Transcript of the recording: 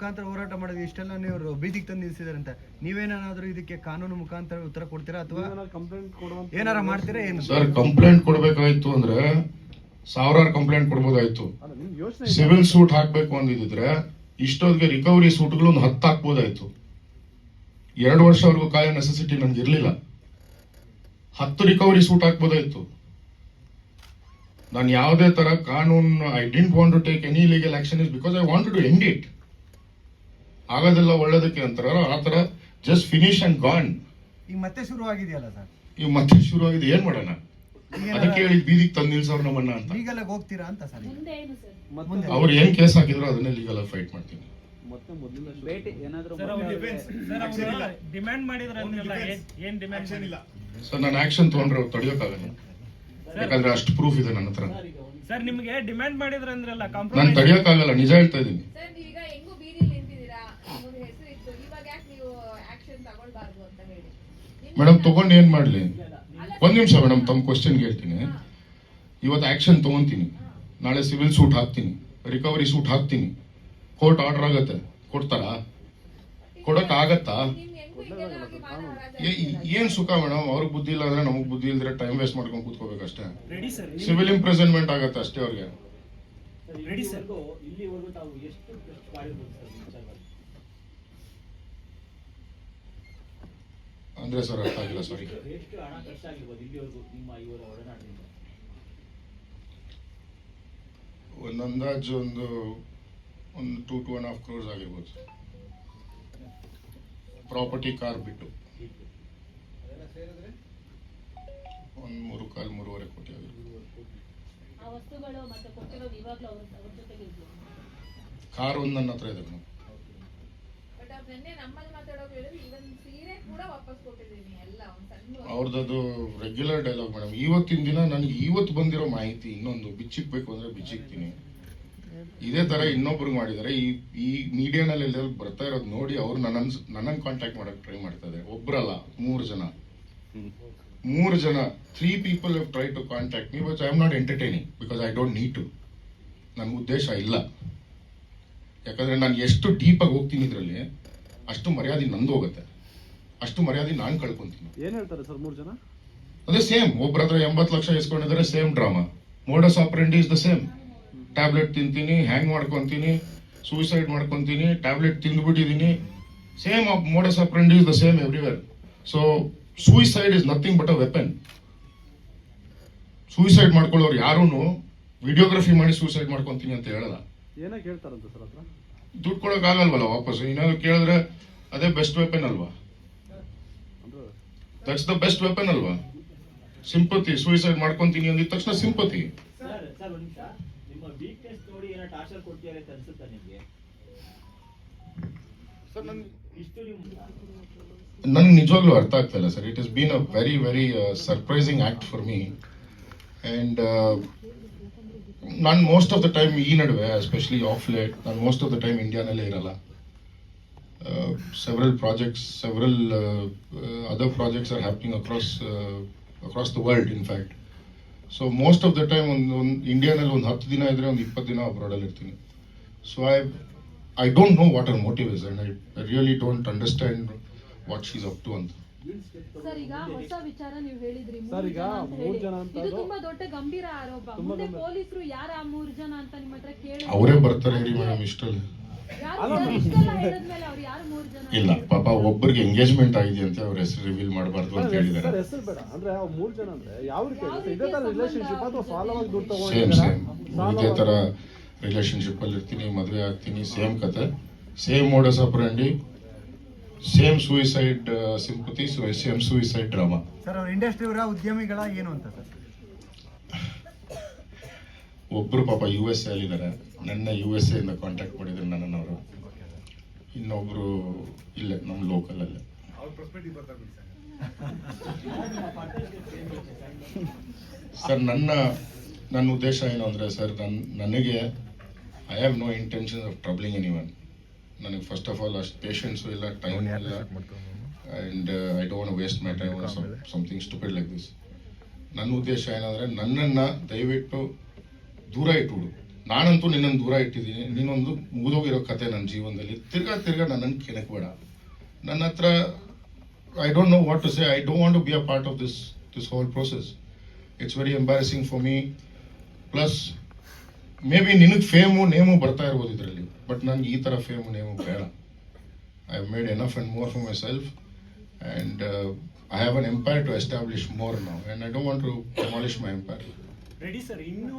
ಮುಖಾಂತರ ಹೋರಾಟ ಮಾಡಿದ್ವಿ. ಇಷ್ಟೆಲ್ಲ ನೀವು ಬೀದಿಗೆ ತಂದು ನಿಲ್ಲಿಸಿದಾರೆ ಅಂತ ನೀವೇನಾದ್ರೂ ಇದಕ್ಕೆ ಕಾನೂನು ಮುಖಾಂತರ ಉತ್ತರ ಕೊಡ್ತೀರಾ ಅಥವಾ ಕಂಪ್ಲೇಂಟ್ ಏನಾರ ಮಾಡ್ತೀರಾ ಏನು? ಸರ್ ಕಂಪ್ಲೇಂಟ್ ಕೊಡ್ಬೇಕಾಯ್ತು ಅಂದ್ರೆ ಸಾವಿರಾರು ಕಂಪ್ಲೇಂಟ್ ಕೊಡ್ಬೋದಾಯ್ತು. ಸಿವಿಲ್ ಸೂಟ್ ಹಾಕ್ಬೇಕು ಅಂದಿದ್ರೆ ಇಷ್ಟೊತ್ತಿಗೆ ರಿಕವರಿ ಸೂಟ್ಗಳು ಒಂದು ಹತ್ತು ಹಾಕ್ಬೋದಾಯ್ತು. ಎರಡು ವರ್ಷವರೆಗೂ ಕಾಯೋ ನೆಸೆಸಿಟಿ ನನ್ಗೆ ಇರಲಿಲ್ಲ. ಹತ್ತು ರಿಕವರಿ ಸೂಟ್ ಹಾಕ್ಬೋದಾಯ್ತು. ನಾನು ಯಾವುದೇ ತರ ಕಾನೂನು I didn't want to take any legal action is because I want to end it ಆಗೋದಿಲ್ಲ ಒಳ್ಳೇದಕ್ಕೆ ಅಂತಾರಲ್ಲ ಆ ಥರ ಜಸ್ಟ್ ಫಿನಿಶ್ ಅಂಡ್ ಗಾನ್ ಈಗ ಮತ್ತೆ ಶುರು ಆಗಿದೆಯಲ್ಲ ಸರ್? ಈಗ ಮತ್ತೆ ಶುರು ಆಗಿದೆ ಏನ್ ಮಾಡೋಣ? ಅದಕ್ಕೆ ಹೇಳಿ ಬೀದಿಗೆ ತಂದು ನಿಲ್ಸೋರು ನಮ್ಮಣ್ಣ ಅಂತ. ಲೀಗಲ್ ಹೋಗ್ತೀರಾ ಅಂತ ಸರ್ ಈಗ? ಮುಂದೆ ಏನು ಸರ್? ಮತ್ತೆ ಅವ್ರು ಏನ್ ಕೇಸ್ ಹಾಕಿದ್ರು ಅದನ್ನೇ ಲೀಗಲ್ ಫೈಟ್ ಮಾಡ್ತೀನಿ. ಮತ್ತೆ ಮೊದಲಿನ ಭೇಟಿ ಏನಾದ್ರು ಸರ್ ಅವ್ರು ಡಿಮ್ಯಾಂಡ್ ಮಾಡಿದ್ರೆ ಅಂದ್ರಲ್ಲ ಏನ್- ಏನ್ ಡಿಮ್ಯಾಂಡ್ ಇಲ್ಲ. ಸರ್ ನಾನು ಆಕ್ಷನ್ ತಗೊಂಡ್ರೆ ಅವ್ರು ತಡೆಯೋಕ್ಕಾಗಲ್ಲ. ಯಾಕಂದ್ರೆ ಅಷ್ಟು ಪ್ರೂಫ್ ಇದೆ ನನ್ನ ಹತ್ರ. ಸರ್ ನಿಮ್ಗೆ ಡಿಮ್ಯಾಂಡ್ ಮಾಡಿದ್ರೆ ಅಂದ್ರಲ್ಲ ನಾನು ಕಾಂಪ್ರಮೈಸ್ ತಡೆಯೋಕ್ಕಾಗಲ್ಲ ನಿಜ ಹೇಳ್ತಾ ಇದ್ದೀನಿ. ಸರ್ ನೀವೀಗ ಹೆಂಗೂ ಬೀದಿಲಿ ನಿಂತಿದ್ದೀರಾ ನಿಮ್ಮದು ಹೆಸರು ಇತ್ತು ಇವಾಗ ಯಾಕೆ ನೀವು ಆಕ್ಷನ್ ತಗೊಳ್ಬಾರ್ದು ಅಂತ ಹೇಳಿ ನಿಮ್ಗೆ ಮೇಡಮ್ ತಗೊಂಡು ಏನ್ ಮಾಡ್ಲಿ? ಒಂದ್ ನಿಮಿಷ ಮೇಡಮ್ ತಮ್ಮ ಕ್ವಶನ್ ಹೇಳ್ತೀನಿ ಇವತ್ತು ಆಕ್ಷನ್ ತಗೊಂತೀನಿ. ನಾಳೆ ಸಿವಿಲ್ ಸೂಟ್ ಹಾಕ್ತೀನಿ. ರಿಕವರಿ ಸೂಟ್ ಹಾಕ್ತೀನಿ. ಕೋರ್ಟ್ ಆರ್ಡರ್ ಆಗತ್ತೆ. ಕೊಡ್ತಾರಾ? ಕೊಡಕ್ ಆಗತ್ತಾ? ನಿಮ್ ಹೆಂಗೂ ಹಿಂಗೆಲ್ಲ ಹೋಗಿ ಮಾನ ಹರಾಜು ಏ- ಏನ್ ಸುಖ ಮೇಡಮ್ ಅವ್ರಿಗೆ ಬುದ್ಧಿ ಇಲ್ಲ ಅಂದ್ರೆ ನಮಗ್ ಬುದ್ಧಿ ಇಲ್ದ್ರೆ ಟೈಮ್ ವೇಸ್ಟ್ ಮಾಡ್ಕೊಂಡು ಕೂತ್ಕೋಬೇಕಷ್ಟೇ ರೆಡಿ ಸರ್ ಸಿವಿಲ್ ಇಂಪ್ರೆಸೆಂಟ್ಮೆಂಟ್ ಆಗತ್ತೆ ಅಷ್ಟೇ ಅವ್ರಿಗೆ ರೆಡಿ ಸರ್ ಇಲ್ಲಿವರೆಗೂ ತಾವು ಎಷ್ಟು ಖರ್ಚು ಮಾಡಿರ್ಬೋದು ಸರ್ ಈ ವಿಚಾರವಾಗಿ ಅಂದ್ರೆ ಸರ್ ಅರ್ಥ ಆಗಿಲ್ಲ ಸಾರಿ ಎಷ್ಟು ಹಣ ಖರ್ಚಾಗಿರ್ಬೋದು ಇಲ್ಲಿವರೆಗೂ ನಿಮ್ಮ ಇವರ ಒಡನಾಟದಿಂದ ಒಂದು ಅಂದಾಜು ಒಂದು ಒಂದು two two and half crores ಆಗಿರ್ಬೋದು ಪ್ರಾಪರ್ಟಿ ಕಾರ್ ಬಿಟ್ಟು ಒಂದು ಮೂರು ಕಾಲ್ ಮೂರುವರೆ ಕೋಟಿ ಆಗಿರ್ಬೋದು ಆ ವಸ್ತುಗಳು ಮತ್ತೆ ಕೊಟ್ಟಿರೋದು ಇವಾಗ್ಲೂ ಅವ್ರ ಅವ್ರ ಜೊತೆಗೆ ಇದೆಯಾ? ಕಾರ್ ಒಂದು ನನ್ನ ಹತ್ರ ಇದೆ ಮೇಡಮ್. ಅವ್ರದ್ದು ರೆಗ್ಯುಲರ್ ಡೈಲಾಗ್ ಮೇಡಮ್ ಇವತ್ತಿನ ದಿನ ನನಗೆ ಇವತ್ತು ಬಂದಿರೋ ಮಾಹಿತಿ ಇನ್ನೊಂದು, ಬಿಚ್ಚಿಕ್ಬೇಕು ಅಂದ್ರೆ ಬಿಚ್ಚಿಕ್ತೀನಿ. ಇದೇ ತರ ಇನ್ನೊಬ್ರು ಮಾಡಿದ್ದಾರೆ. ಈ ಈ ಮೀಡಿಯಾನಲ್ಲಿ ಎಲ್ಲ ಬರ್ತಾ ಇರೋದು ನೋಡಿ ಅವ್ರು ನನ್ನ ನನ್ನನ್ನು ಕಾಂಟ್ಯಾಕ್ಟ್ ಮಾಡಕ್ ಟ್ರೈ ಮಾಡ್ತಾ ಒಬ್ರಲ್ಲ, ಮೂರು ಜನ. ಮೂರು ಜನ three people have tried to contact me but I am not entertaining because I don't need to ನನ್ನ ಉದ್ದೇಶ ಇಲ್ಲ. ಯಾಕಂದ್ರೆ ನಾನು ಎಷ್ಟು ಡೀಪಾಗಿ ಹೋಗ್ತೀನಿ ಇದರಲ್ಲಿ, ಅಷ್ಟು ಮರ್ಯಾದೆ ನಂದು ಹೋಗುತ್ತೆ. ಅಷ್ಟು ಮರ್ಯಾದೆ ನಾನು ಕಳ್ಕೊಂತೀನಿ. ಏನ್ ಹೇಳ್ತಾರೆ ಸರ್ ಮೂರ್ ಜನ? ಅದೇ ಸೇಮ್ ಒಬ್ರ ಹತ್ರ ಎಂಬತ್ತು lakh ಇಸ್ಕೊಂಡಿದ್ರೆ same drama. Modus operandi is the same. Tablet ತಿಂತೀನಿ ಹ್ಯಾಂಗ್ ಮಾಡ್ಕೊಂತೀನಿ ಸೂಸೈಡ್ ಮಾಡ್ಕೊಂತೀನಿ tablet ತಿಂದ್ಬಿಟ್ಟಿದ್ದೀನಿ same modus operandi is the same everywhere. So suicide is nothing but a weapon suicide ಮಾಡ್ಕೊಳ್ಳೋರು ಯಾರೂ ವಿಡಿಯೋಗ್ರಫಿ ಮಾಡಿ ಸೂಸೈಡ್ ಮಾಡ್ಕೊಂತೀನಿ ಅಂತ ಹೇಳಲ್ಲ. ಏನಕ್ಕೆ ಹೇಳ್ತಾರಂತ ಸರ್ ಹತ್ರ? ದುಡ್ಡು ಕೊಡೋಕ್ಕಾಗಲ್ವಲ್ಲ ಆಗಲ್ವಲ್ಲ ವಾಪಸ್ ಏನಾದ್ರು ಕೇಳಿದ್ರೆ ಅದೇ ಬೆಸ್ಟ್ ವೆಪನ್ ಅಲ್ವಾ? ದಟ್ಸ್ ದ ಬೆಸ್ಟ್ ವೆಪನ್ ಅಲ್ವಾ? ಸಿಂಪತಿ ಸೂಯಿಸೈಡ್ ಮಾಡ್ಕೊಂತೀನಿ ಅಂದಿದ ತಕ್ಷಣ ಸಿಂಪತಿ. ಸರ್ ಸರ್ ಒಂದು ನಿಮಿಷ. ನಿಮ್ಮ ವೀಕ್ನೆಸ್ ನೋಡಿ ಏನೋ ಟಾರ್ಚರ್ ಕೊಡ್ತೀರಾ ಅಂತ ಅನ್ಸುತ್ತಾ ನಿಮಗೆ? ಇಷ್ಟು ನೀವು ನನ್ಗೆ ನಿಜವಾಗ್ಲೂ ಅರ್ಥ ಆಗ್ತಾ ಇಲ್ಲ sir. It is been a very very surprising act for me and ನಾನು ಮೋಸ್ಟ್ ಆಫ್ ದ ಟೈಮ್ ಈ ನಡುವೆ ಎಸ್ಪೆಷಲಿ ಆಫ್ ಲೇಟ್ ನಾನು ಮೋಸ್ಟ್ ಆಫ್ ದ ಟೈಮ್ ಇಂಡಿಯಾನಲ್ಲೇ ಇರಲ್ಲ. Several projects several other projects are happening across across the world in fact. So most of the time ಒಂದು ಒಂದು ಇಂಡಿಯಾನಲ್ಲಿ ಒಂದು ಹತ್ತು ದಿನ ಇದ್ರೆ ಒಂದು ಇಪ್ಪತ್ತು ದಿನ ಅಬ್ರಾಡಲ್ಲಿ ಇರ್ತೀನಿ. So I I don't know what are motive is and I really don't understand what she's up to ಅಂತ. ಸರ್ ಈಗ ಹೊಸ ವಿಚಾರ ನೀವು ಹೇಳಿದ್ರಿ ಸರ್, ಈಗ ಮೂರು ಜನ ಅಂತ ಇದು ತುಂಬಾ ದೊಡ್ಡ ಗಂಭೀರ ಆರೋಪ. ಮುಂದೆ ಪೊಲೀಸರು ಯಾರ ಆ ಮೂರು ಜನ ಅಂತ ನಿಮ್ಮ ಹತ್ರ ಕೇಳಿ ಅವರೇ ಬರ್ತಾರೆ ಹೇಳಿ ಮೇಡಮ್ ಇಷ್ಟಲ್ಲಿ. ಇಲ್ಲ ಪಾಪ ಒಬ್ಬರಿಗೆ ಎಂಗೇಜ್ಮೆಂಟ್ ಆಗಿದೆ ಅಂತ ಅವ್ರ ಹೆಸರು ರಿವೀಲ್ ಮಾಡಬಾರ್ದು ಅಂತ ಸರ್ ಹೇಳಿದ್ದಾರೆ. ಹೆಸರು ಬೇಡ. ಅಂದ್ರೆ ಆ ಮೂರ್ ಜನ ಅಂದ್ರೆ ಯಾವ ರೀತಿ ಆಗುತ್ತೆ? ಇದೇ ತರ ರಿಲೇಶನ್ಶಿಪ್ ಅಥವಾ ಸಾಲವಾಗಿ ದುಡ್ಡು ಸೇಮ್ ತಗೊಂಡಿದ್ದೀರಾ ಸೇಮ್ ಇದೇ ತರ ರಿಲೇಶನ್ಶಿಪ್ ಅಲ್ಲಿ ಇರ್ತೀನಿ ಮದುವೆ ಆಗ್ತೀನಿ ಸೇಮ್ ಕತೆ. Same modus operandi same suicide sympathy same suicide drama sir ಅವ್ರ ಇಂಡಸ್ಟ್ರಿ ಉದ್ಯಮಿಗಳ ಏನು ಅಂತ ಸರ್ ಒಬ್ರು ಪಾಪ ಯು ಎಸ್ ಎ ಅಲ್ಲಿದ್ದಾರೆ ನನ್ನ ಯು ಎಸ್ ಎ ಇಂದ ಕಾಂಟ್ಯಾಕ್ಟ್ ಮಾಡಿದ್ರು ನನ್ನನ್ನು ಅವರು ಇನ್ನೊಬ್ಬರು ಇಲ್ಲೇ ನಮ್ಮ ಲೋಕಲಲ್ಲೇ ಸರ್. ನನ್ನ ನನ್ನ ಉದ್ದೇಶ ಏನು ಅಂದರೆ ಸರ್ ನನ್ನ ನನಗೆ I have no intention of troubling any one ನನಗೆ ಫಸ್ಟ್ ಆಫ್ ಆಲ್ ಅಷ್ಟು ಪೇಷನ್ಸು ಇಲ್ಲ ಟೈಮ್ ಇಲ್ಲ. And I don't waste my time something stupid like this ನನ್ನ ಉದ್ದೇಶ ಏನಂದರೆ ನನ್ನನ್ನು ದಯವಿಟ್ಟು ದೂರ ಇಟ್ಬಿಡು ನಾನಂತೂ ನಿನ್ನನ್ನು ದೂರ ಇಟ್ಟಿದ್ದೀನಿ. ನೀನೊಂದು ಮುಗಿದೋಗಿರೋ ಕತೆ ನನ್ನ ಜೀವನದಲ್ಲಿ. ತಿರ್ಗಾ ತಿರ್ಗಾ ನನ್ನನ್ನು ಕೆಣಕ್ ಬೇಡ. ನನ್ನ ಹತ್ರ I don't know what to say I don't want to be a part of this this whole process it's very embarrassing for me plus maybe ನಿನಗೆ ಫೇಮು ನೇಮು ಬರ್ತಾ ಇರ್ಬೋದು ಇದರಲ್ಲಿ. ಬಟ್ ನನಗೆ ಈ ಥರ ಫೇಮು ನೇಮು ಬೇಡ. I have made enough and more for myself and I have an empire to establish more ನಾವು and I don't want to demolish my empire ready sir ಇನ್ನು